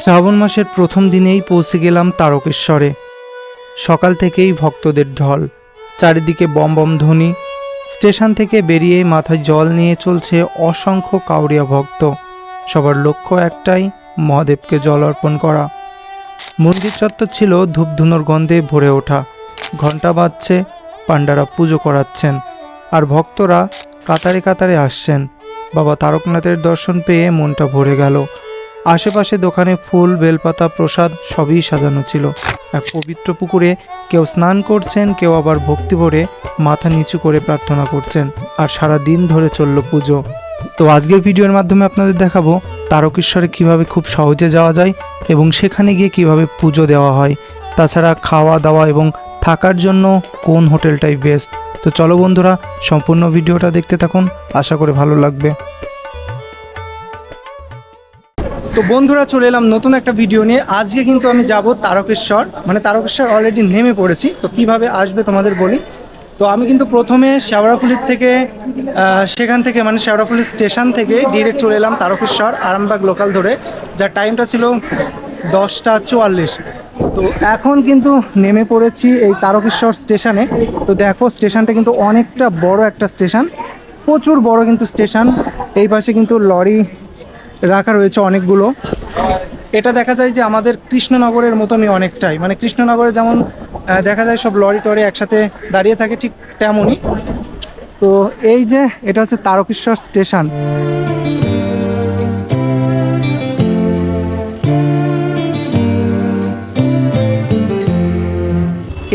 শ্রাবণ মাসের প্রথম দিনেই পৌঁছে গেলাম তারকেশ্বরে। সকাল থেকেই ভক্তদের ঢল, চারিদিকে বম বম ধ্বনি। স্টেশন থেকে বেরিয়ে মাথায় জল নিয়ে চলছে অসংখ্য কাউরিয়া ভক্ত। সবার লক্ষ্য একটাই, মহাদেবকে জল অর্পণ করা। মন্দির চত্বর ছিল ধূপধুনোর গন্ধে ভরে ওঠা। ঘণ্টা বাজছে, পাণ্ডারা পুজো করাচ্ছেন, আর ভক্তরা কাতারে কাতারে আসছেন। বাবা তারকনাথের দর্শন পেয়ে মনটা ভরে গেল। আশেপাশে দোকানে ফুল, বেলপাতা, প্রসাদ সবই সাজানো ছিল। এক পবিত্র পুকুরে কেউ স্নান করছেন, কেউ আবার ভক্তি ভরে মাথা নিচু করে প্রার্থনা করছেন, আর সারা দিন ধরে চলল পুজো। তো আজকের ভিডিওর মাধ্যমে আপনাদের দেখাবো তারকেশ্বরে কীভাবে খুব সহজে যাওয়া যায় এবং সেখানে গিয়ে কীভাবে পুজো দেওয়া হয়। তাছাড়া খাওয়া দাওয়া এবং থাকার জন্য কোন হোটেলটাই বেস্ট তো চলো বন্ধুরা, সম্পূর্ণ ভিডিওটা দেখতে থাকুন, আশা করে ভালো লাগবে। তো বন্ধুরা, চলে এলাম নতুন একটা ভিডিও নিয়ে। আজকে কিন্তু আমি যাব তারকেশ্বর। মানে তারকেশ্বর অলরেডি নেমে পড়েছি। তো কীভাবে আসবে তোমাদের বলি? তো আমি কিন্তু প্রথমে শেওড়াফুলির থেকে সেখান থেকে মানে শেওড়াফুলি স্টেশন থেকে ডিরেক্ট চলে এলাম তারকেশ্বর, আরামবাগ লোকাল ধরে। যার টাইমটা ছিল দশটা চুয়াল্লিশ। তো এখন কিন্তু নেমে পড়েছি এই তারকেশ্বর স্টেশনে তো দেখো স্টেশনটা কিন্তু অনেকটা বড় একটা স্টেশন। প্রচুর বড় কিন্তু স্টেশন। এই পাশে কিন্তু লরি রাখা রয়েছে অনেকগুলো। এটা দেখা যায় যে আমাদের কৃষ্ণনগরের মতনই অনেকটাই। মানে কৃষ্ণনগরে যেমন দেখা যায় সব লরি টরি একসাথে দাঁড়িয়ে থাকে ঠিক তেমনই। তো এই যে এটা হচ্ছে তারকেশ্বর স্টেশন।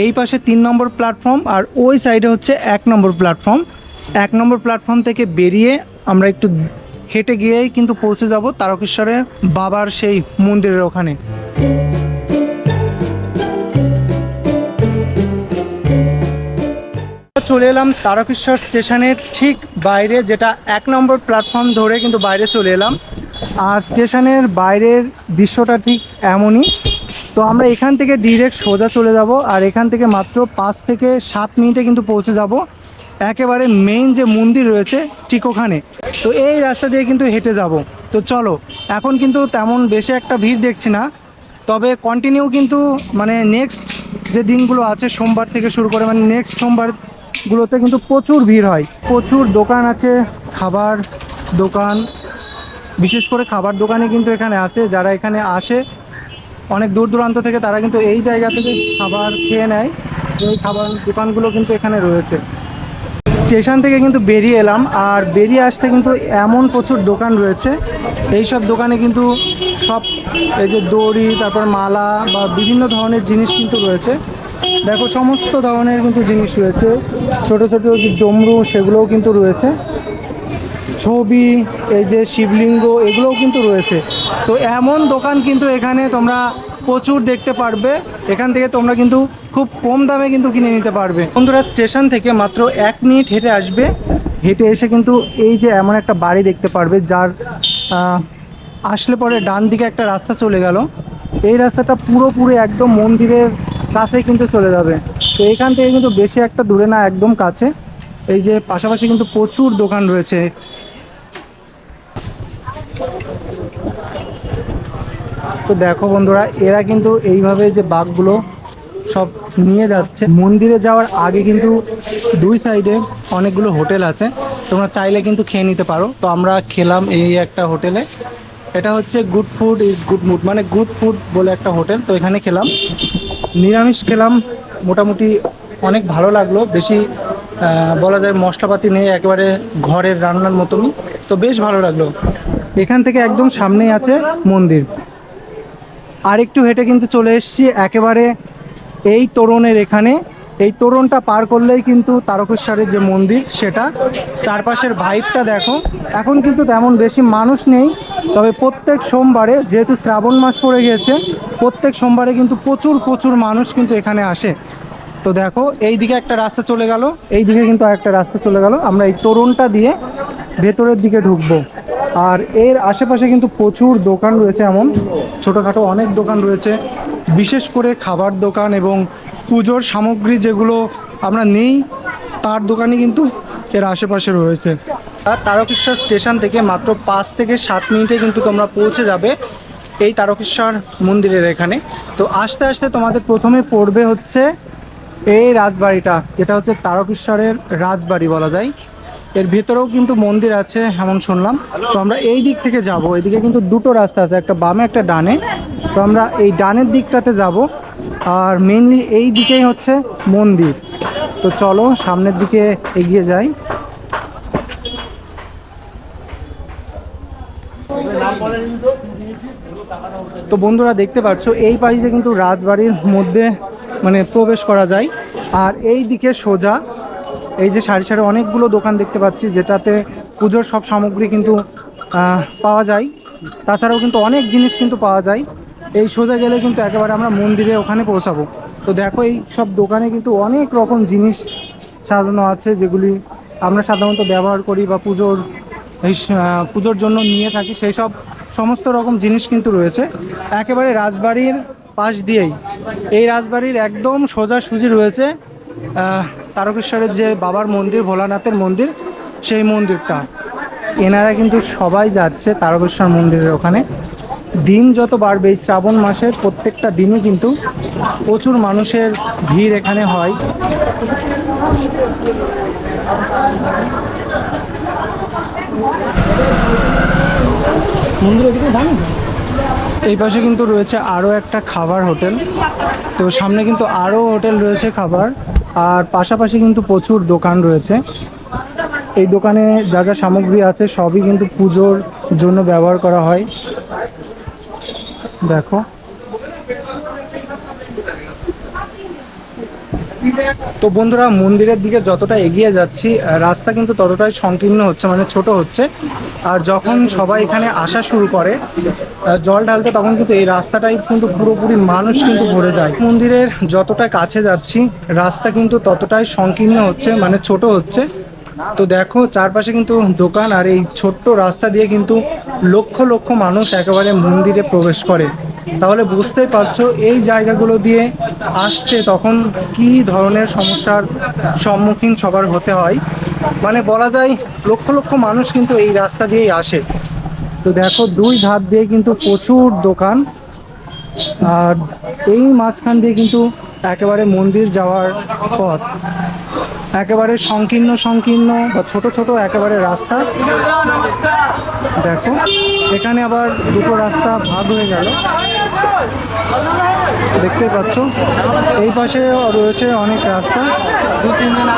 এই পাশে তিন নম্বর প্ল্যাটফর্ম আর ওই সাইডে হচ্ছে এক নম্বর প্ল্যাটফর্ম। এক নম্বর প্ল্যাটফর্ম থেকে বেরিয়ে আমরা একটু হেঁটে গিয়েই কিন্তু পৌঁছে যাব তারকেশ্বরের বাবার সেই মন্দিরের ওখানে। চলে এলাম তারকেশ্বর স্টেশনের ঠিক বাইরে, যেটা এক নম্বর প্ল্যাটফর্ম ধরে কিন্তু বাইরে চলে এলাম। আর স্টেশনের বাইরের দৃশ্যটা ঠিক এমনই। তো আমরা এখান থেকে ডিরেক্ট সোজা চলে যাব আর এখান থেকে মাত্র পাঁচ থেকে সাত মিনিটে কিন্তু পৌঁছে যাব। একেবারে মেইন যে মন্দির রয়েছে ঠিক ওখানে। তো এই রাস্তা দিয়ে কিন্তু হেঁটে যাব। তো চলো, এখন কিন্তু তেমন বেশি একটা ভিড় দেখছি না। তবে কন্টিনিউ কিন্তু মানে নেক্সট যে দিনগুলো আছে, সোমবার থেকে শুরু করে মানে নেক্সট সোমবারগুলোতে কিন্তু প্রচুর ভিড় হয়। প্রচুর দোকান আছে, খাবার দোকান। বিশেষ করে খাবার দোকানে কিন্তু এখানে আছে, যারা এখানে আসে, অনেক দূর দূরান্ত থেকে তারা কিন্তু এই জায়গা থেকে খাবার খেয়ে নেয়। এই খাবার দোকানগুলো কিন্তু এখানে রয়েছে। স্টেশন থেকে কিন্তু বেরিয়ে এলাম। আর বেরিয়ে আসতে কিন্তু এমন প্রচুর দোকান রয়েছে। এই সব দোকানে কিন্তু সব এই যে দড়ি, তারপর মালা বা বিভিন্ন ধরনের জিনিস কিন্তু রয়েছে। দেখো, সমস্ত ধরনের কিন্তু জিনিস রয়েছে। ছোট ছোট ডমরু, সেগুলোও কিন্তু রয়েছে। ছবি, এই যে শিবলিঙ্গ, এগুলোও কিন্তু রয়েছে। তো এমন দোকান কিন্তু এখানে তোমরা প্রচুর দেখতে পারবে। এখান থেকে তোমরা কিন্তু খুব কম দামে কিন্তু কিনে নিতে পারবে। বন্ধুরা, স্টেশন থেকে মাত্র এক মিনিট হেঁটে আসবে। হেঁটে এসে কিন্তু এই যে এমন একটা বাড়ি দেখতে পারবে, যার আসলে পরে ডান দিকে একটা রাস্তা চলে গেল। এই রাস্তাটা পুরোপুরি একদম মন্দিরের কাছেই কিন্তু চলে যাবে। তো এখান থেকে কিন্তু বেশি একটা দূরে না, একদম কাছে। এই যে পাশাপাশি কিন্তু প্রচুর দোকান রয়েছে। তো দেখো বন্ধুরা, এরা কিন্তু এইভাবে যে বাঘগুলো সব নিয়ে যাচ্ছে। মন্দিরে যাওয়ার আগে কিন্তু দুই সাইডে অনেকগুলো হোটেল আছে। তোমরা চাইলে কিন্তু খেয়ে নিতে পারো। তো আমরা খেলাম এই একটা হোটেলে। এটা হচ্ছে good food is good mood মানে গুড ফুড বলে একটা হোটেল। তো এখানে খেলাম। নিরামিষ খেলাম। মোটামুটি অনেক ভালো লাগল। বেশি বলা যায় মশলাপাতি নেই, একেবারে ঘরের রান্নার মতনই। তো বেশ ভালো লাগল। এখান থেকে একদম সামনেই আছে মন্দির। আর একটু হেঁটে কিন্তু চলে এসেছি একেবারে এই তোরণের এখানে। এই তোরণটা পার করলেই কিন্তু তারকেশ্বরের যে মন্দির, সেটা চারপাশের ভাইবটা দেখো। এখন কিন্তু তেমন বেশি মানুষ নেই, তবে প্রত্যেক সোমবারে, যেহেতু শ্রাবণ মাস পড়ে গিয়েছে, প্রত্যেক সোমবারে কিন্তু প্রচুর প্রচুর মানুষ কিন্তু এখানে আসে। তো দেখো এই দিকে একটা রাস্তা চলে গেল এই দিকে কিন্তু একটা রাস্তা চলে গেল। আমরা এই তোরণটা দিয়ে ভেতরের দিকে ঢুকবো। আর এর আশেপাশে কিন্তু প্রচুর দোকান রয়েছে এমন। ছোটোখাটো অনেক দোকান রয়েছে। বিশেষ করে খাবার দোকান এবং পুজোর সামগ্রী যেগুলো আমরা নেই, তার দোকানই কিন্তু এর আশেপাশে রয়েছে। আর তারকেশ্বর স্টেশন থেকে মাত্র পাঁচ থেকে সাত মিনিটে কিন্তু তোমরা পৌঁছে যাবে এই তারকেশ্বর মন্দিরের এখানে। তো আস্তে আস্তে তোমাদের প্রথমে পড়বে হচ্ছে এই রাজবাড়িটা, যেটা হচ্ছে তারকেশ্বরের রাজবাড়ি বলা যায়। এর ভেতরেও কিন্তু মন্দির আছে এমন শুনলাম। তো আমরা এই দিক থেকে যাব। এদিকে কিন্তু দুটো রাস্তা আছে, একটা বামে, একটা ডানে। তো আমরা এই ডানের দিকটাতে যাব আর মেনলি এই দিকেই হচ্ছে মন্দির। তো চলো সামনের দিকে এগিয়ে যাই। তো বন্ধুরা দেখতে পাচ্ছ, এই পাশে কিন্তু রাজবাড়ির মধ্যে মানে প্রবেশ করা যায়। আর এই দিকে সোজা এই যে সারি সারি অনেকগুলো দোকান দেখতে পাচ্ছি, যেটাতে পুজোর সব সামগ্রী কিন্তু পাওয়া যায়। তাছাড়াও কিন্তু অনেক জিনিস কিন্তু পাওয়া যায়। এই সোজা গেলে কিন্তু একেবারে আমরা মন্দিরে ওখানে পৌঁছাবো। তো দেখো, এই সব দোকানে কিন্তু অনেক রকম জিনিস সাজানো আছে, যেগুলি আমরা সাধারণত ব্যবহার করি বা পুজোর, এই পুজোর জন্য নিয়ে থাকি। সেই সব সমস্ত রকম জিনিস কিন্তু রয়েছে। একেবারে রাজবাড়ির পাশ দিয়েই। এই রাজবাড়ির একদম সোজাসুজি রয়েছে। তারকেশ্বরের যে বাবার মন্দির, ভোলানাথের মন্দির, সেই মন্দিরটা। এনারা কিন্তু সবাই যাচ্ছে তারকেশ্বর মন্দিরের ওখানে। দিন যত বাড়বে, এই শ্রাবণ মাসের প্রত্যেকটা দিনই কিন্তু প্রচুর মানুষের ভিড় এখানে হয়। মন্দিরে ওদিকে দামি এই পাশে কিন্তু রয়েছে আরও একটা খাবার হোটেল। তো সামনে কিন্তু আরও হোটেল রয়েছে খাবার। আর পাশাপাশি কিন্তু প্রচুর দোকান রয়েছে। এই দোকানে যা যা সামগ্রী আছে, সবই কিন্তু পুজোর জন্য ব্যবহার করা হয়। দেখো। তো বন্ধুরা, মন্দিরের দিকে যতটা এগিয়ে যাচ্ছি রাস্তা কিন্তু ততটাই সংকীর্ণ হচ্ছে মানে ছোট হচ্ছে। আর যখন সবাই এখানে আসা শুরু করে জল ঢালতে, তখন কিন্তু এই রাস্তাটাই কিন্তু পুরোপুরি মানুষ কিন্তু ভরে যায়। মন্দিরের যতটা কাছে যাচ্ছি, রাস্তা কিন্তু ততটাই সংকীর্ণ হচ্ছে মানে ছোট হচ্ছে। তো দেখো, চারপাশে কিন্তু দোকান আর এই ছোট্ট রাস্তা দিয়ে কিন্তু লক্ষ লক্ষ মানুষ একেবারে মন্দিরে প্রবেশ করে। তাহলে বুঝতেই পারছ, এই জায়গাগুলো দিয়ে আসতে তখন কি ধরনের সমস্যার সম্মুখীন সবার হতে হয়? মানে বলা যায়, লক্ষ লক্ষ মানুষ কিন্তু এই রাস্তা দিয়েই আসে। তো দেখো, দুই ধার দিয়ে কিন্তু প্রচুর দোকান, আর এই মাঝখান দিয়ে কিন্তু একেবারে মন্দির যাওয়ার পথ। একেবারে সংকীর্ণ সংকীর্ণ বা ছোট ছোট একেবারে রাস্তা। দেখো এখানে আবার দুটো রাস্তা ভাগ হয়ে গেল। দেখতে পাচ্ছ? এই পাশে রয়েছে অনেক রাস্তা। দু তিনজন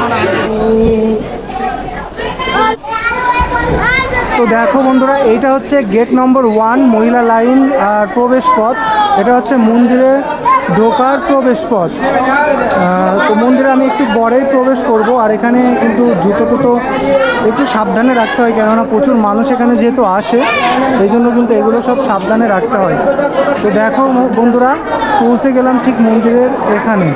তো দেখো বন্ধুরা, এইটা হচ্ছে গেট নম্বর ওয়ান মহিলা লাইন প্রবেশ পথ। এটা হচ্ছে মন্দিরে ঢোকার প্রবেশ পথ। তো মন্দিরে আমি একটু বড়ই প্রবেশ করব, আর এখানে কিন্তু জুতো টুতো একটু সাবধানে রাখতে হয়, কেননা প্রচুর মানুষ এখানে যেহেতু আসে, এই জন্য কিন্তু এগুলো সব সাবধানে রাখতে হয়। তো দেখো বন্ধুরা, পৌঁছে গেলাম ঠিক মন্দিরের এখানে।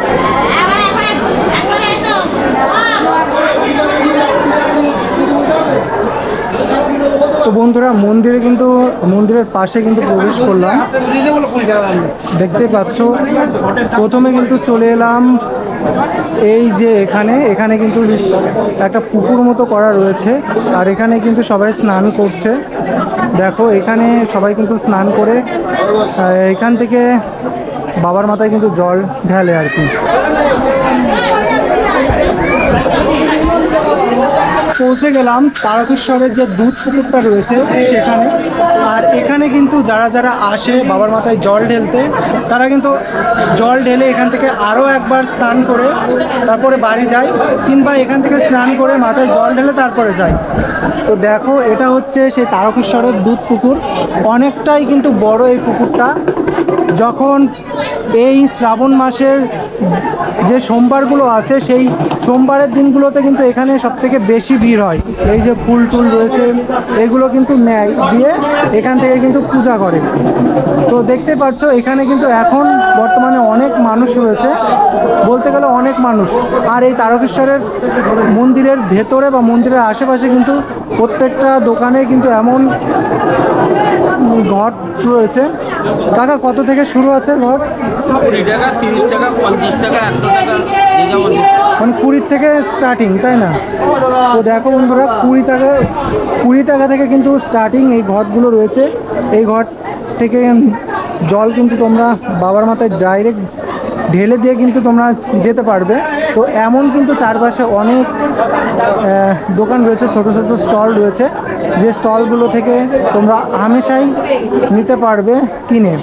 তো বন্ধুরা, মন্দিরে কিন্তু, মন্দিরের পাশে কিন্তু প্রবেশ করলাম। দেখতে পাচ্ছ, প্রথমে কিন্তু চলে এলাম এই যে এখানে। এখানে কিন্তু একটা পুকুর মতো করা রয়েছে আর এখানে কিন্তু সবাই স্নান করছে। দেখো, এখানে সবাই কিন্তু স্নান করে এখান থেকে বাবার মাথায় কিন্তু জল ঢালে আর কি। পৌঁছে গেলাম তারকেশ্বরের যে দুধ পুকুরটা রয়েছে সেখানে। আর এখানে কিন্তু যারা যারা আসে বাবার মাথায় জল ঢেলতে, তারা কিন্তু জল ঢেলে এখান থেকে আরও একবার স্নান করে তারপরে বাড়ি যায় কিংবা এখান থেকে স্নান করে মাথায় জল ঢেলে তারপরে যায়। তো দেখো, এটা হচ্ছে সেই তারকেশ্বরের দুধ পুকুর। অনেকটাই কিন্তু বড় এই পুকুরটা। যখন এই শ্রাবণ মাসের যে সোমবারগুলো আছে, সেই সোমবারের দিনগুলোতে কিন্তু এখানে সব থেকে বেশি ভিড় হয়। এই যে ফুল টুল রয়েছে, এগুলো কিন্তু নেয়, দিয়ে এখান থেকে কিন্তু পূজা করে। তো দেখতে পাচ্ছ, এখানে কিন্তু এখন বর্তমানে অনেক মানুষ রয়েছে, বলতে গেলে অনেক মানুষ। আর এই তারকেশ্বরের মন্দিরের ভেতরে বা মন্দিরের আশেপাশে কিন্তু প্রত্যেকটা দোকানে কিন্তু এমন ঘট রয়েছে। কাকা, কত থেকে শুরু আছে ঘট কুড়ি টাকা তিরিশ টাকা পঞ্চাশ টাকা একশো টাকা মানে কুড়ির থেকে স্টার্টিং তাই না? তো দেখো বন্ধুরা কুড়ি টাকা কুড়ি টাকা থেকে কিন্তু স্টার্টিং এই ঘটগুলো রয়েছে। এই ঘট থেকে জল কিন্তু তোমরা বাবার মাথায় ডাইরেক্ট ঢেলে দিয়ে কিন্তু তোমরা যেতে পারবে। তো এমন কিন্তু চারপাশে অনেক দোকান রয়েছে ছোট ছোট স্টল রয়েছে। যে স্টলগুলো থেকে তোমরা হামেশাই নিতে পারবে কিনে।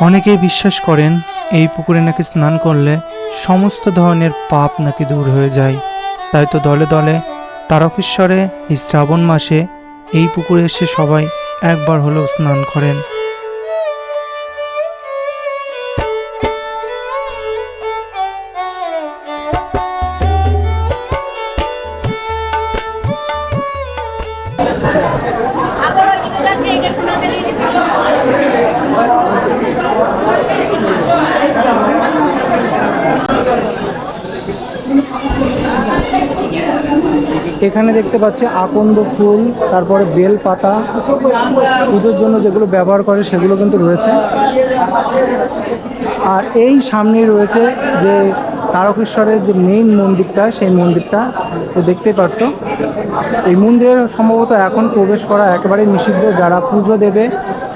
অনেকেই বিশ্বাস করেন এই পুকুরে নাকি স্নান করলে সমস্ত ধরনের পাপ নাকি দূর হয়ে যায়। তাই তো দলে দলে তারকেশ্বরে শ্রাবণ মাসে এই পুকুরে এসে সবাই একবার হলেও স্নান করেন। এখানে দেখতে পাচ্ছি আকন্দ ফুল, তারপরে বেল পাতা পুজোর জন্য যেগুলো ব্যবহার করে সেগুলো কিন্তু রয়েছে। আর এই সামনে রয়েছে যে তারকেশ্বরের যে মেইন মন্দিরটা, সেই মন্দিরটা, তো দেখতেই পাচ্ছো। এই মন্দিরে সম্ভবত এখন প্রবেশ করা একেবারেই নিষিদ্ধ। যারা পুজো দেবে,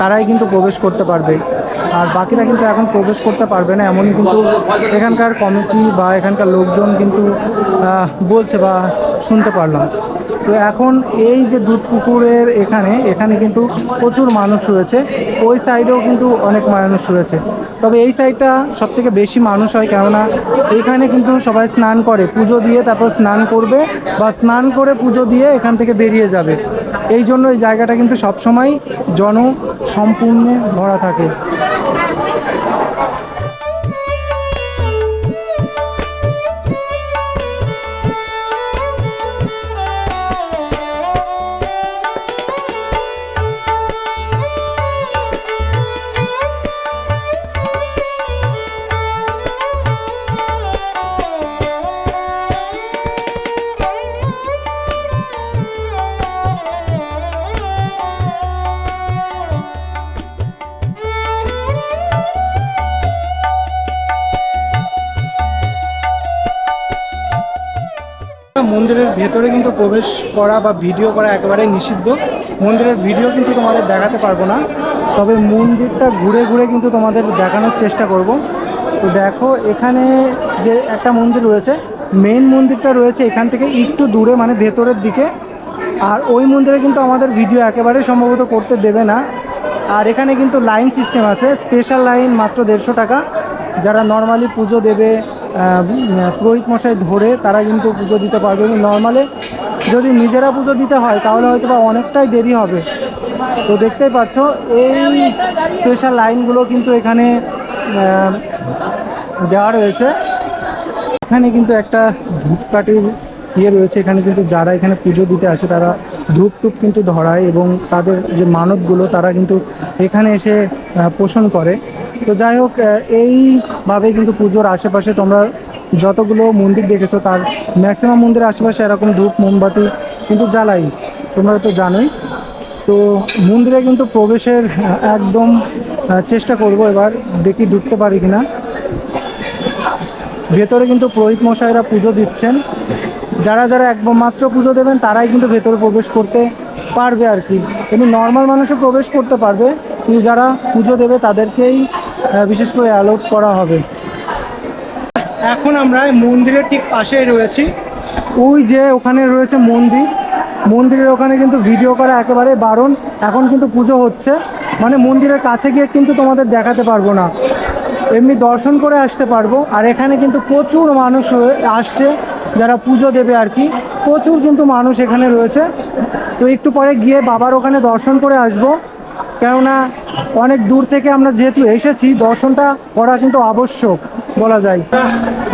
তারাই কিন্তু প্রবেশ করতে পারবে। আর বাকিরা কিন্তু এখন প্রবেশ করতে পারবে না, এমনই কিন্তু এখানকার কমিটি বা এখানকার লোকজন কিন্তু বলছে বা শুনতে পারলাম। তো এখন এই যে দুধ পুকুরের এখানে এখানে কিন্তু প্রচুর মানুষ রয়েছে। ওই সাইডেও কিন্তু অনেক মানুষ রয়েছে। তবে এই সাইডটা সব থেকে বেশি মানুষ হয় কেননা, এখানে কিন্তু সবাই স্নান করে, পুজো দিয়ে তারপর স্নান করবে বা স্নান করে পুজো দিয়ে এখান থেকে বেরিয়ে যাবে। এই জন্য এই জায়গাটা কিন্তু সবসময় জন সম্পূর্ণে ভরা থাকে। মন্দিরের ভেতরে কিন্তু প্রবেশ করা বা ভিডিও করা একেবারে নিষিদ্ধ। মন্দিরের ভিডিও কিন্তু তোমাদের দেখাতে পারব না। তবে মন্দিরটা ঘুরে ঘুরে কিন্তু তোমাদের দেখানোর চেষ্টা করব। তো দেখো, এখানে যে একটা মন্দির রয়েছে মেন মন্দিরটা রয়েছে এখান থেকে একটু দূরে মানে ভেতরের দিকে। আর ওই মন্দিরে কিন্তু আমাদের ভিডিও একেবারে সম্ভবত করতে দেবে না। আর এখানে কিন্তু লাইন সিস্টেম আছে স্পেশাল লাইন মাত্র দেড়শো টাকা। যারা নর্মালি পুজো দেবে পুরোহিত মশাই ধরে তারা কিন্তু পুজো দিতে পারবে নর্মালে যদি নিজেরা পুজো দিতে হয়, তাহলে হয়তো বা অনেকটাই দেরি হবে। তো দেখতেই পাচ্ছ, এই স্পেশাল লাইনগুলো কিন্তু এখানে দেওয়া রয়েছে। এখানে কিন্তু একটা ধূপকাঠির ইয়ে রয়েছে, এখানে কিন্তু যারা এখানে পুজো দিতে আসে, তারা ধূপ টুপ কিন্তু ধরায় এবং তাদের যে মানতগুলো তারা কিন্তু এখানে এসে পোষণ করে। তো যাই হোক এইভাবে কিন্তু পুজোর আশেপাশে তোমরা যতগুলো মন্দির দেখেছ, তার ম্যাক্সিমাম মন্দিরের আশেপাশে এরকম ধূপ, মোমবাতি কিন্তু জ্বালাই। তোমরা তো জানোই। তো মন্দিরে কিন্তু প্রবেশের একদম চেষ্টা করব এবার দেখি ঢুকতে পারি কিনা। ভেতরে কিন্তু পুরোহিত মশাইরা পুজো দিচ্ছেন। যারা যারা একমাত্র পুজো দেবেন, তারাই কিন্তু ভেতরে প্রবেশ করতে পারবে আর কি। এমনি নর্মাল মানুষও প্রবেশ করতে পারবে, কিন্তু যারা পুজো দেবে, তাদেরকেই বিশেষ করে অ্যালাউট করা হবে। এখন আমরা মন্দিরের ঠিক পাশেই রয়েছি। ওই যে ওখানে রয়েছে মন্দির মন্দিরের ওখানে কিন্তু ভিডিও করা একেবারে বারণ। এখন কিন্তু পুজো হচ্ছে। মানে মন্দিরের কাছে গিয়ে কিন্তু তোমাদের দেখাতে পারব না। এমনি দর্শন করে আসতে পারব। আর এখানে কিন্তু প্রচুর মানুষ আসছে যারা পুজো দেবে আর কি। প্রচুর কিন্তু মানুষ এখানে রয়েছে। তো একটু পরে গিয়ে বাবার ওখানে দর্শন করে আসব। কেননা অনেক দূর থেকে আমরা যেহেতু এসেছি দর্শনটা করা কিন্তু আবশ্যক বলা যায়।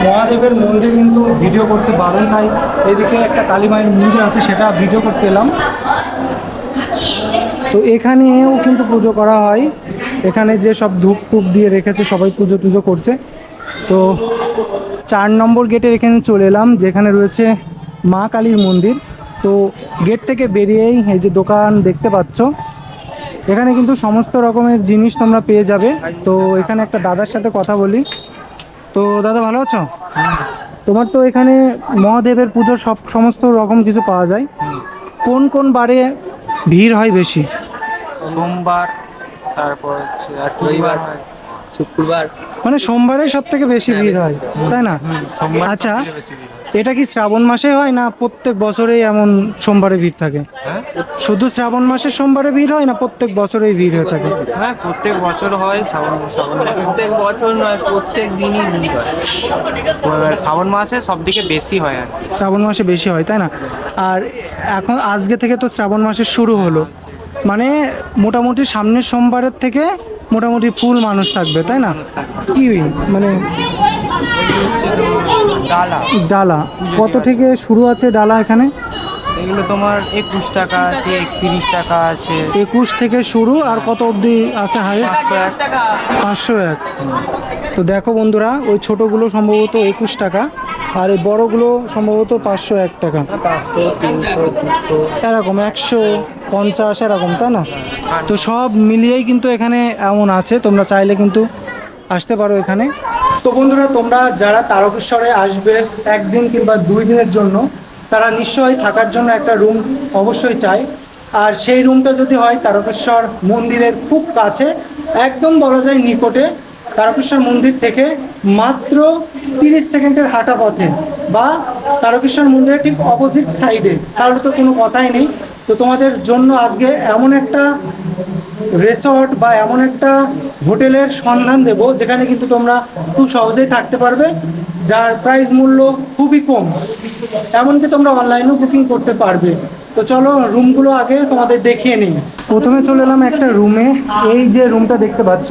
মহাদেবের মন্দির কিন্তু ভিডিও করতে বারণ তাই এদিকে একটা কালী মায়ের মন্দির আছে সেটা ভিডিও করতে এলাম। তো এখানেও কিন্তু পুজো করা হয়। এখানে যে সব ধূপ টুপ দিয়ে রেখেছে সবাই পুজো টুজো করছে। তো চার নম্বর গেটের এখানে চলে এলাম যেখানে রয়েছে মা কালীর মন্দির। তো গেট থেকে বেরিয়েই এই যে দোকান দেখতে পাচ্ছ এখানে কিন্তু সমস্ত রকমের জিনিস তোমরা পেয়ে যাবে। তো এখানে একটা দাদার সাথে কথা বলি। তো দাদা ভালো আছো? তোমার তো এখানে মহাদেবের পুজোর সব সমস্ত রকম কিছু পাওয়া যায়। কোন কোন বারে ভিড় হয় বেশি? সোমবার তারপর রবিবার শুক্রবার। মানে সোমবারে সব থেকে বেশি ভিড় হয় তাই না? আচ্ছা। এটা কি শ্রাবণ মাসে হয় না প্রত্যেক বছরেই এমন সোমবারে ভিড় থাকে? হ্যাঁ? শুধু শ্রাবণ মাসে সোমবারে ভিড় হয় না প্রত্যেক বছরেই ভিড় হয়ে থাকে? হ্যাঁ প্রত্যেক বছর হয় শ্রাবণ শ্রাবণ মাসে। প্রত্যেক বছর নয় প্রত্যেক দিনই ভিড় হয়। শ্রাবণ মাসে সব থেকে বেশি হয় আর শ্রাবণ মাসে বেশি হয় তাই না? আর এখন আজকে থেকে তো শ্রাবণ মাসের শুরু হলো। মানে মোটামুটি সামনের সোমবারের থেকে মোটামুটি ফুল মানুষ থাকবে তাই না? কি মানে ডালা। ডালা। কত থেকে শুরু আছে ডালা এখানে? এগুলো তোমার একুশ টাকা আছে একত্রিশ টাকা আছে। একুশ থেকে শুরু আর কত অবধি আছে হাইয়েস্ট পাঁচশো এক। তো দেখো বন্ধুরা ওই ছোটোগুলো সম্ভবত একুশ টাকা আর এই বড়গুলো সম্ভবত পাঁচশো এক টাকা। দুশো। এরকম একশো পঞ্চাশ এরকম তাই না? তো সব মিলিয়েই কিন্তু এখানে এমন আছে তোমরা চাইলে কিন্তু আসতে পারো এখানে। তো বন্ধুরা, তোমরা যারা তারকেশ্বরে আসবে একদিন কিংবা দুই দিনের জন্য, তারা নিশ্চয়ই থাকার জন্য একটা রুম অবশ্যই চাই। আর সেই রুমটা যদি হয় তারকেশ্বর মন্দিরের খুব কাছে, একদম বলা যায় নিকটে, তারকেশ্বর মন্দির থেকে মাত্র তিরিশ সেকেন্ডের হাঁটা পথে বা তারকেশ্বর মন্দিরের ঠিক অপোজিট সাইডে তাহলে তো কোনো কথাই নেই। তো তোমাদের জন্য আজকে এমন একটা রেসর্ট বা এমন একটা হোটেলের সন্ধান দেব, যেখানে কিন্তু তোমরা খুব সহজেই থাকতে পারবে, যার প্রাইস মূল্য খুবই কম। এমনকি তোমরা অনলাইনেও বুকিং করতে পারবে। তো চলো রুমগুলো আগে তোমাদের দেখিয়ে নিই। প্রথমে চলে এলাম একটা রুমে এই যে রুমটা দেখতে পাচ্ছ,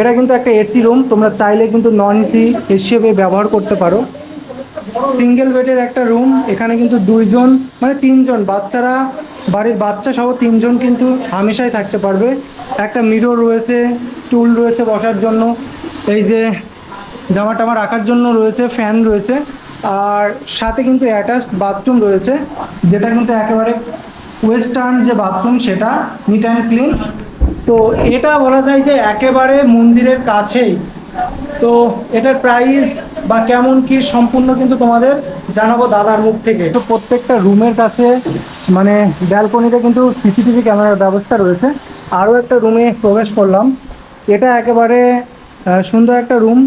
এটা কিন্তু একটা এসি রুম তোমরা চাইলে কিন্তু নন এসি হিসেবে ব্যবহার করতে পারো। সিঙ্গেল বেডের একটা রুম এখানে কিন্তু দুইজন মানে তিনজন, বাচ্চারা, বাড়ির বাচ্চা সহ তিনজন কিন্তু হামেশাই থাকতে পারবে। একটা মিরর রয়েছে টুল রয়েছে বসার জন্য, এই যে জামা টামা রাখার জন্য রয়েছে ফ্যান রয়েছে, আর সাথে কিন্তু অ্যাটাচড বাথরুম রয়েছে, যেটা কিন্তু একেবারে ওয়েস্টার্ন যে বাথরুম সেটা নিট অ্যান্ড ক্লিন তো এটা বলা যায় যে একেবারে মন্দিরের কাছেই। তো এটার প্রাইস বা কেমন কি সম্পূর্ণ কিন্তু তোমাদের জানাব দাদার মুখ থেকে। তো প্রত্যেকটা রুমের কাছে মানে ব্যালকনিতে কিন্তু সিসিটিভি ক্যামেরার ব্যবস্থা রয়েছে। আরও একটা রুমে প্রবেশ করলাম। এটা একেবারে সুন্দর একটা রুম,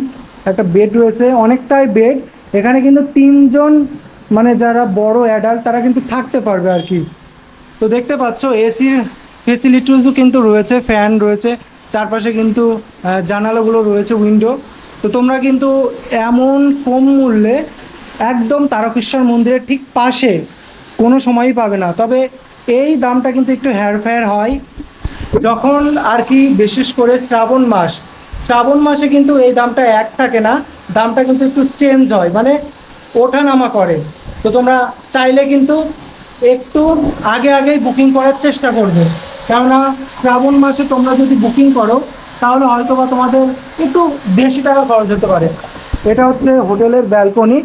একটা বেড রয়েছে, অনেকটাই বেড। এখানে কিন্তু তিনজন মানে যারা বড় অ্যাডাল্ট তারা কিন্তু থাকতে পারবে আর কি। তো দেখতে পাচ্ছ এসির ফেসিলিটিসও কিন্তু রয়েছে ফ্যান রয়েছে, চারপাশে কিন্তু জানালাগুলো রয়েছে উইন্ডো তো তোমরা কিন্তু এমন কম মূল্যে একদম তারকেশ্বর মন্দিরের ঠিক পাশে কোনো সময়ই পাবে না। তবে এই দামটা কিন্তু একটু হেরফের হয়। যখন আর কি বিশেষ করে শ্রাবণ মাস, শ্রাবণ মাসে কিন্তু এই দামটা এক থাকে না, দামটা কিন্তু একটু চেঞ্জ হয় মানে ওঠা নামা করে। তো তোমরা চাইলে কিন্তু একটু আগে আগেই বুকিং করার চেষ্টা করবে। কেননা শ্রাবণ মাসে তোমরা যদি বুকিং করো তাহলে হয়তো বা তোমাদের একটু বেশি টাকা খরচ হতে পারে। এটা হচ্ছে হোটেলের ব্যালকনি।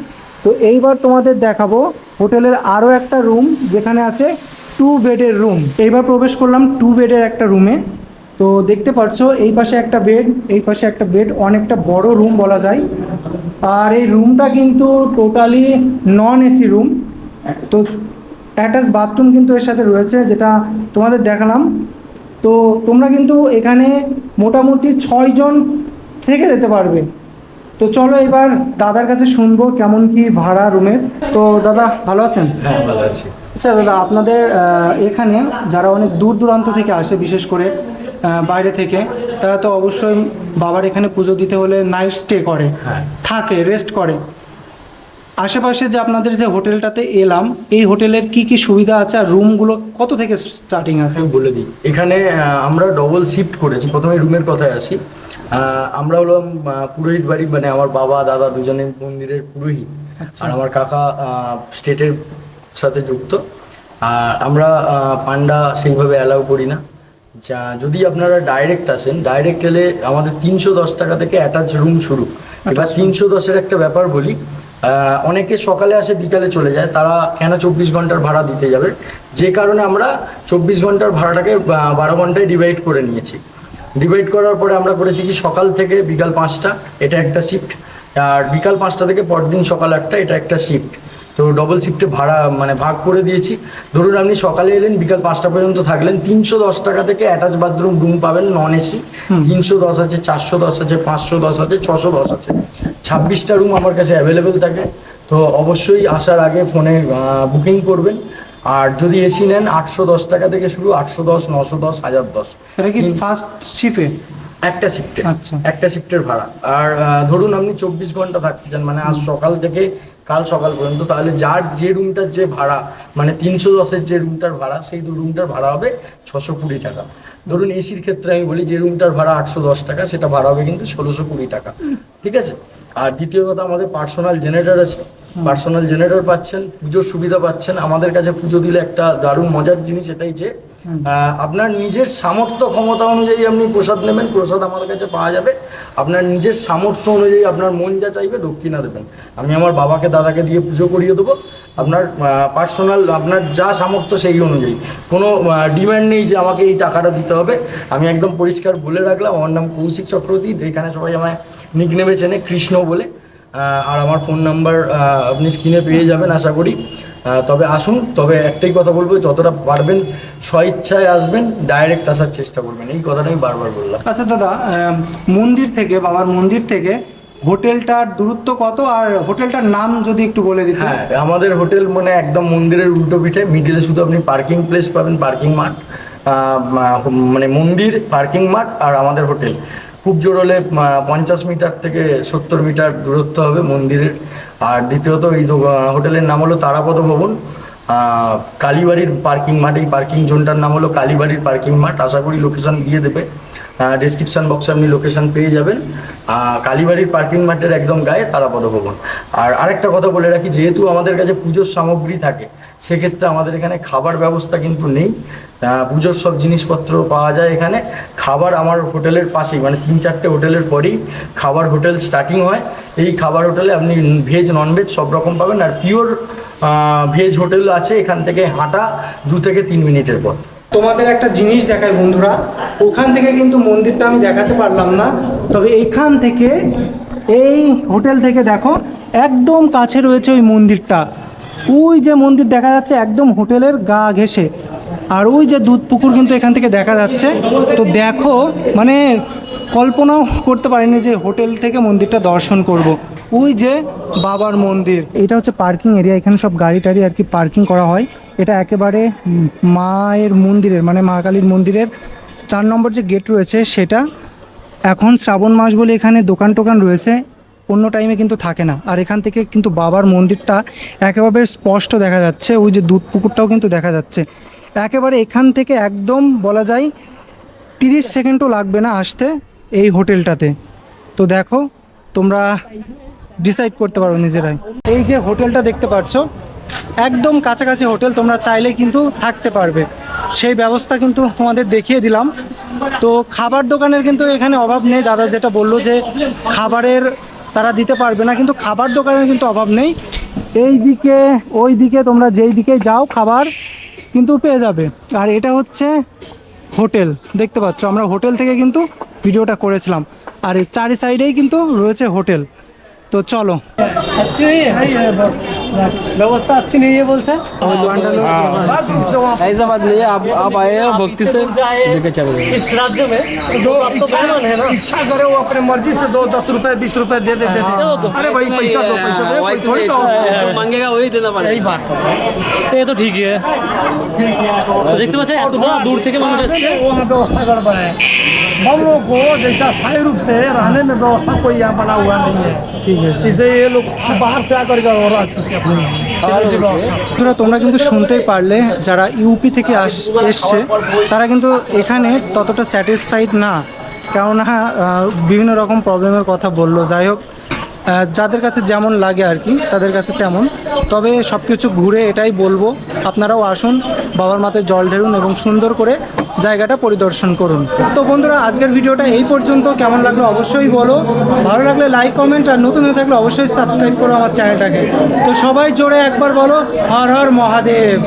তো এইবার তোমাদের দেখাবো হোটেলের আরও একটা রুম যেখানে আছে টু বেডের রুম। এইবার প্রবেশ করলাম টু বেডের একটা রুমে। তো দেখতে পাচ্ছ, এই পাশে একটা বেড, এই পাশে একটা বেড, অনেকটা বড় রুম বলা যায়। আর এই রুমটা কিন্তু টোটালি নন এসি রুম। তো অ্যাটাচ বাথরুম কিন্তু এর সাথে রয়েছে, যেটা তোমাদের দেখালাম। তো তোমরা কিন্তু এখানে মোটামুটি ছয়জন থেকে যেতে পারবে। তো চলো এবার দাদার কাছে শুনব কেমন কি ভাড়া রুমের। তো দাদা ভালো আছেন? হ্যাঁ ভালো আছি। আচ্ছা দাদা আপনাদের এখানে যারা অনেক দূর দূরান্ত থেকে আসে বিশেষ করে বাইরে থেকে তারা তো অবশ্যই বাবার এখানে পুজো দিতে হলে নাইট স্টে করে হ্যাঁ। থাকে রেস্ট করে। আশেপাশে যে আপনাদের যে হোটেলটাতে এলাম এই হোটেলের কি কি সুবিধা আছে আর রুমগুলো কত থেকে স্টার্টিং আছে? আমি বলে দিই এখানে আমরা ডবল শিফট করেছি। প্রথমে রুমের কথায় আসি। আমরা হলাম পুরোহিত বাড়ি মানে আমার বাবা দাদা দুজনে মন্দিরের পুরোহিত। আর আমার কাকা স্টেটের সাথে যুক্ত। আর আমরা পান্ডা সেইভাবে অ্যালাউ করি না। যা যদি আপনারা ডাইরেক্ট আসেন ডাইরেক্ট এলে আমাদের তিনশো দশ টাকা থেকে অ্যাটাচ রুম শুরু। এবার তিনশো দশের একটা ব্যাপার বলি অনেকে সকালে আসে বিকালে চলে যায়। তারা কেন চব্বিশ ঘণ্টার ভাড়া দিতে যাবে? যে কারণে আমরা চব্বিশ ঘণ্টার ভাড়াটাকে বারো ঘন্টায় ডিভাইড করে নিয়েছি। ডিভাইড করার পরে আমরা করেছি কি সকাল থেকে বিকাল পাঁচটা এটা একটা শিফট আর বিকাল পাঁচটা থেকে পরদিন সকাল একটা এটা একটা শিফট তো ডবল শিফটে ভাড়া মানে ভাগ করে দিয়েছি। ধরুন আপনি সকালে এলেন বিকাল পাঁচটা পর্যন্ত থাকলেন তিনশো দশ টাকা থেকে অ্যাটাচ বাথরুম রুম পাবেন নন এসি তিনশো দশ আছে চারশো দশ আছে পাঁচশো দশ আছে ছশো দশ আছে। ছাব্বিশটা রুম আমার কাছে অ্যাভেলেবেল থাকে। তো অবশ্যই আসার আগে ফোনে বুকিং করবেন। আর যদি এসি নেন আটশো দশ টাকা থেকে শুরু আটশো দশ নশো দশ হাজার দশ এটা কি ফার্স্ট শিপে একটা শিফটে আচ্ছা। একটা শিফটের ভাড়া। আর ধরুন আপনি চব্বিশ ঘণ্টা থাকতে চান মানে আজ সকাল থেকে কাল সকাল পর্যন্ত তাহলে যার যে রুমটার যে ভাড়া মানে তিনশো দশের যে রুমটার ভাড়া সেই রুমটার ভাড়া হবে ছশো কুড়ি টাকা। ধরুন এসির ক্ষেত্রে আমি বলি যে রুমটার ভাড়া আটশো দশ টাকা সেটা ভাড়া হবে কিন্তু ষোলোশো কুড়ি টাকা। ঠিক আছে? আর দ্বিতীয় কথা আমাদের পার্সোনাল জেনারেটর আছে। পার্সোনাল জেনারেটর পাচ্ছেন পুজোর সুবিধা পাচ্ছেন। আমাদের কাছে পুজো দিলে একটা দারুণ মজার জিনিস এটাই যে আপনার নিজের সামর্থ্য ক্ষমতা অনুযায়ী আপনি প্রসাদ নেবেন প্রসাদ আমার কাছে পাওয়া যাবে। আপনার নিজের সামর্থ্য অনুযায়ী আপনার মন যা চাইবে দক্ষিণা দেবেন। আমি আমার বাবাকে দাদাকে দিয়ে পুজো করিয়ে দেবো। আপনার পার্সোনাল আপনার যা সামর্থ্য সেই অনুযায়ী। কোনো ডিমান্ড নেই যে আমাকে এই টাকাটা দিতে হবে। আমি একদম পরিষ্কার বলে রাখলাম। আমার নাম কৌশিক চক্রবর্তী। এখানে সবাই আমায় নিক নেমে চেনে কৃষ্ণ বলে আর আমার ফোন নাম্বার আপনি স্ক্রিনে পেয়ে যাবেন আশা করি। তবে আসুন তবে একটাই কথা বলব যতটা পারবেন স্বইচ্ছায় আসবেন ডাইরেক্ট আসার চেষ্টা করবেন। এই কথাটা আমি বারবার বললাম। আচ্ছা দাদা মন্দির থেকে বাবার মন্দির থেকে হোটেলটার দূরত্ব কত? আর হোটেলটার নাম যদি একটু বলে দিতেন। হ্যাঁ আমাদের হোটেল মানে একদম মন্দিরের উল্টো পিঠে। মিডিলে শুধু আপনি পার্কিং প্লেস পাবেন পার্কিং মাঠ মানে মন্দির পার্কিং মাঠ আর আমাদের হোটেল। খুব জোর হলে পঞ্চাশ মিটার থেকে সত্তর মিটার দূরত্ব হবে মন্দিরের। আর দ্বিতীয়ত এই হোটেলের নাম হলো তারাপদ ভবন। কালীবাড়ির পার্কিং মাঠ, এই পার্কিং জোনটার নাম হলো কালীবাড়ির পার্কিং মাঠ। আশা করি লোকেশন দিয়ে দেবে। ডিসক্রিপশন বক্সে আপনি লোকেশন পেয়ে যাবেন। কালীবাড়ির পার্কিং মাঠের একদম গায়ে তারাপদ ভবন। আর আরেকটা কথা বলে রাখি, যেহেতু আমাদের কাছে পুজোর সামগ্রী থাকে সেক্ষেত্রে আমাদের এখানে খাবার ব্যবস্থা কিন্তু নেই। পুজোর সব জিনিসপত্র পাওয়া যায় এখানে। খাবার আমার হোটেলের পাশেই মানে তিন চারটে হোটেলের পরেই খাবার হোটেল স্টার্টিং হয়। এই খাবার হোটেলে আপনি ভেজ ননভেজ সব রকম পাবেন। আর পিওর ভেজ হোটেল আছে এখান থেকে হাঁটা দু থেকে তিন মিনিটের পর তোমাদের একটা জিনিস দেখায় বন্ধুরা, ওখান থেকে কিন্তু মন্দিরটা আমি দেখাতে পারলাম না। তবে এখান থেকে, এই হোটেল থেকে দেখো, একদম কাছে রয়েছে ওই মন্দিরটা। ওই যে মন্দির দেখা যাচ্ছে একদম হোটেলের গা ঘেসে আর ওই যে দুধ পুকুর কিন্তু এখান থেকে দেখা যাচ্ছে। তো দেখো মানে কল্পনাও করতে পারিনি যে হোটেল থেকে মন্দিরটা দর্শন করব। ওই যে বাবার মন্দির। এটা হচ্ছে পার্কিং এরিয়া, এখানে সব গাড়ি টাড়ি আর কি পার্কিং করা হয়। এটা একেবারে মায়ের মন্দিরের মানে মা কালীর মন্দিরের চার নম্বর যে গেট রয়েছে সেটা এখন শ্রাবণ মাস বলে এখানে দোকান টোকান রয়েছে। অন্য টাইমে কিন্তু থাকে না। আর এখান থেকে কিন্তু বাবার মন্দিরটা একেবারে স্পষ্ট দেখা যাচ্ছে। ওই যে দুধ পুকুরটাও কিন্তু দেখা যাচ্ছে। একেবারে এখান থেকে একদম বলা যায় তিরিশ সেকেন্ডও লাগবে না আসতে এই হোটেলটাতে। তো দেখো, তোমরা ডিসাইড করতে পারো নিজেরাই। এই যে হোটেলটা দেখতে পাচ্ছ একদম কাছাকাছি হোটেল, তোমরা চাইলে কিন্তু থাকতে পারবে। সেই ব্যবস্থা কিন্তু তোমাদের দেখিয়ে দিলাম। তো খাবার দোকানের কিন্তু এখানে অভাব নেই। দাদা যেটা বলল যে খাবারের তারা দিতে পারবে না, কিন্তু খাবার দোকানের কিন্তু অভাব নেই। এই দিকে, ওই দিকে তোমরা যেই দিকে যাও, খাবার কিন্তু পেয়ে যাবে। আর এটা হচ্ছে হোটেল, দেখতে পাচ্ছ? আমরা হোটেল থেকে কিন্তু ভিডিওটা করেছিলাম। আর চারি সাইডেই কিন্তু রয়েছে হোটেল। তো চলো व्यवस्था अच्छी नहीं है बोलते ऐसा बात नहीं है आप आप आए हो भक्ति से लेके चले गए इस राज्य में दो इच्छा है ना इच्छा करे वो अपने मर्जी से दो दस रुपए बीस रुपए दे देते थे अरे भाई पैसा दो पैसा दो कोई थोड़ी तो जो मांगेगा वही देना पड़ेगा यही बात तो ये तो ठीक है দেখতে পাচ্ছেন এত বড় দূর থেকে মানুষ এসছে वहाँ व्यवस्था गड़बड़ है हम लोग को जैसा स्थायी रूप से रहने में व्यवस्था कोई यहाँ बना हुआ नहीं है ঠিক আছে इसे ये लोग बाहर से आकर के और रह चुके अपने বন্ধুরা তোমরা কিন্তু শুনতেই পারলে যারা ইউপি থেকে আস এসছে তারা কিন্তু এখানে ততটা স্যাটিসফাইড না কেননা আহ, বিভিন্ন রকম প্রবলেমের কথা বললো যাই হোক আহ, যাদের কাছে যেমন লাগে আর কি, তাদের কাছে তেমন। তবে সব কিছু ঘুরে এটাই বলব, আপনারাও আসুন, বাবার মাথায় জল ঢেলুন এবং সুন্দর করে জায়গাটা পরিদর্শন করুন। তো বন্ধুরা, আজকের ভিডিওটা এই পর্যন্ত। কেমন লাগল অবশ্যই বলো। ভালো লাগলে লাইক কমেন্ট আর নতুন হয়ে থাকলে অবশ্যই সাবস্ক্রাইব করো আমার চ্যানেলটাকে তো সবাই জোরে একবার বলো, হর হর মহাদেব।